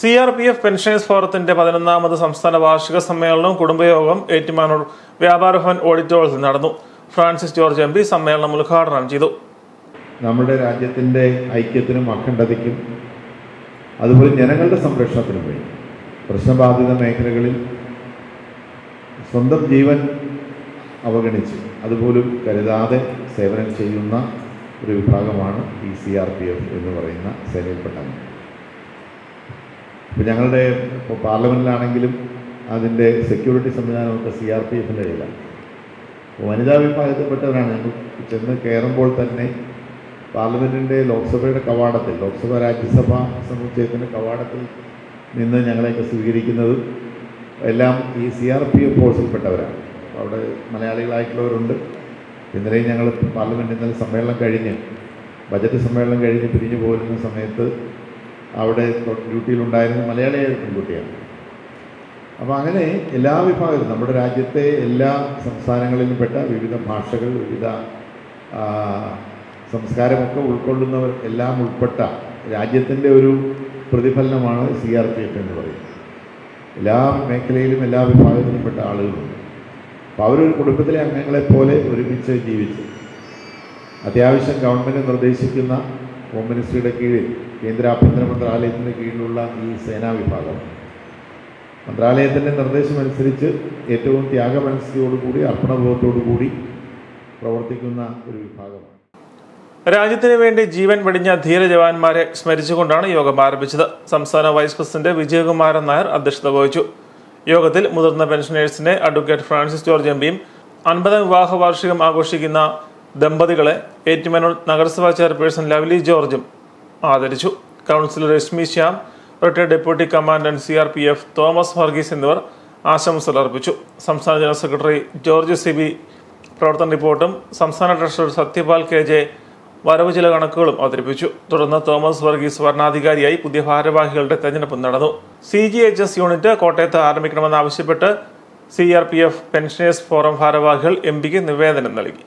C R P F pensioners ഫോറത്തിന്റെ പതിനൊന്നാമത് സംസ്ഥാന വാർഷിക സമ്മേളനവും കുടുംബയോഗം ഏറ്റുമാനൂർ വ്യാപാര ഭവൻ ഓഡിറ്റോറിയത്തിൽ നടന്നു. ഫ്രാൻസിസ് ജോർജ് എം പി സമ്മേളനം ഉദ്ഘാടനം ചെയ്തു. നമ്മുടെ രാജ്യത്തിന്റെ ഐക്യത്തിനും അഖണ്ഡതയ്ക്കും അതുപോലെ ജനങ്ങളുടെ സംരക്ഷണത്തിനും വേണ്ടി പ്രശ്നബാധിത മേഖലകളിൽ സ്വന്തം ജീവൻ അവഗണിച്ച് അതുപോലും കരുതാതെ സേവനം ചെയ്യുന്ന ഒരു വിഭാഗമാണ് ഈ സി ആർ പി എഫ് എന്ന് പറയുന്ന സേനയിൽപ്പെട്ട അംഗം ഇപ്പോൾ ഞങ്ങളുടെ ഇപ്പോൾ പാർലമെന്റിലാണെങ്കിലും അതിന്റെ സെക്യൂരിറ്റി സംവിധാനമൊക്കെ സി ആർ പി എഫിന്റെ കയ്യിലാണ്. വനിതാ വിഭാഗത്തിൽപ്പെട്ടവരാണ്. ഞങ്ങൾ ചെന്ന് കയറുമ്പോൾ തന്നെ പാർലമെന്റിന്റെ ലോക്സഭയുടെ കവാടത്തിൽ ലോക്സഭ രാജ്യസഭ സമുച്ചയത്തിന്റെ കവാടത്തിൽ നിന്ന് ഞങ്ങളെയൊക്കെ സ്വീകരിക്കുന്നത് എല്ലാം ഈ സി ആർ പി എഫ് ഫോഴ്സിൽപ്പെട്ടവരാണ്. അവിടെ മലയാളികളായിട്ടുള്ളവരുണ്ട്. ഇന്നലെയും ഞങ്ങൾ പാർലമെന്റ് ഇന്നലെ സമ്മേളനം കഴിഞ്ഞ് ബജറ്റ് സമ്മേളനം കഴിഞ്ഞ് പിരിഞ്ഞു പോരുന്ന സമയത്ത് അവിടെ ഡ്യൂട്ടിയിലുണ്ടായിരുന്ന മലയാളിയായ പെൺകുട്ടിയാണ്. അപ്പോൾ അങ്ങനെ എല്ലാ വിഭാഗത്തിലും നമ്മുടെ രാജ്യത്തെ എല്ലാ സംസ്ഥാനങ്ങളിലും പെട്ട വിവിധ ഭാഷകൾ വിവിധ സംസ്കാരമൊക്കെ ഉൾക്കൊള്ളുന്നവർ എല്ലാം ഉൾപ്പെട്ട രാജ്യത്തിന്റെ ഒരു പ്രതിഫലനമാണ് സി ആർ പി എഫ് എന്ന് പറയുന്നത്. എല്ലാ മേഖലയിലും എല്ലാ വിഭാഗത്തിലും പെട്ട ആളുകളുണ്ട്. അപ്പോൾ അവരൊരു കുടുംബത്തിലെ അംഗങ്ങളെപ്പോലെ ഒരുമിച്ച് ജീവിച്ച് അത്യാവശ്യം ഗവൺമെന്റ് നിർദ്ദേശിക്കുന്ന ഹോം മിനിസ്ട്രിയുടെ കീഴിൽ കേന്ദ്ര ആഭ്യന്തര മന്ത്രാലയത്തിന്റെ കീഴിലുള്ള ഈ സേനാ വിഭാഗം. മന്ത്രാലയത്തിന്റെ നിർദ്ദേശമനുസരിച്ച് ഏറ്റവും ത്യാഗമനസ്സോടുകൂടി അർപ്പണബോധത്തോടുകൂടി പ്രവർത്തിക്കുന്ന ഒരു വിഭാഗമാണ്. രാജ്യത്തിന് വേണ്ടി ജീവൻ വെടിഞ്ഞ ധീര ജവാന്മാരെ സ്മരിച്ചുകൊണ്ടാണ് യോഗം ആരംഭിച്ചത്. സംസ്ഥാന വൈസ് പ്രസിഡന്റ് വിജയകുമാരൻ നായർ അധ്യക്ഷത വഹിച്ചു. യോഗത്തിൽ മുതിർന്ന പെൻഷനേഴ്സിനെ അഡ്വക്കേറ്റ് ഫ്രാൻസിസ് ജോർജ് എം പിയും അൻപതാം വിവാഹ വാർഷികം ആഘോഷിക്കുന്ന ദമ്പതികളെ ഏറ്റുമാനൂർ നഗരസഭാ ചെയർപേഴ്സൺ ലവ്ലി ജോർജും ആദരിച്ചു. Councillor Reshmi Shyam retired deputy commandant C R P F Thomas Varghese എന്നിവർ ആശംസകൾ അർപ്പിച്ചു. സംസ്ഥാന ജനറൽ സെക്രട്ടറി ജോർജ് സിബി പ്രവർത്തന റിപ്പോർട്ടും സംസ്ഥാന ട്രഷറർ സത്യപാൽ കെ ജെ വരവ് ചില കണക്കുകളും അവതരിപ്പിച്ചു. തുടർന്ന് തോമസ് വർഗീസ് വരണാധികാരിയായി പുതിയ ഭാരവാഹികളുടെ തെരഞ്ഞെടുപ്പ് നടന്നു. C G H S unit കോട്ടയത്ത് ആരംഭിക്കണമെന്നാവശ്യപ്പെട്ട് C R P F pensioners forum ഭാരവാഹികൾ എം പിക്ക് നിവേദനം നൽകി.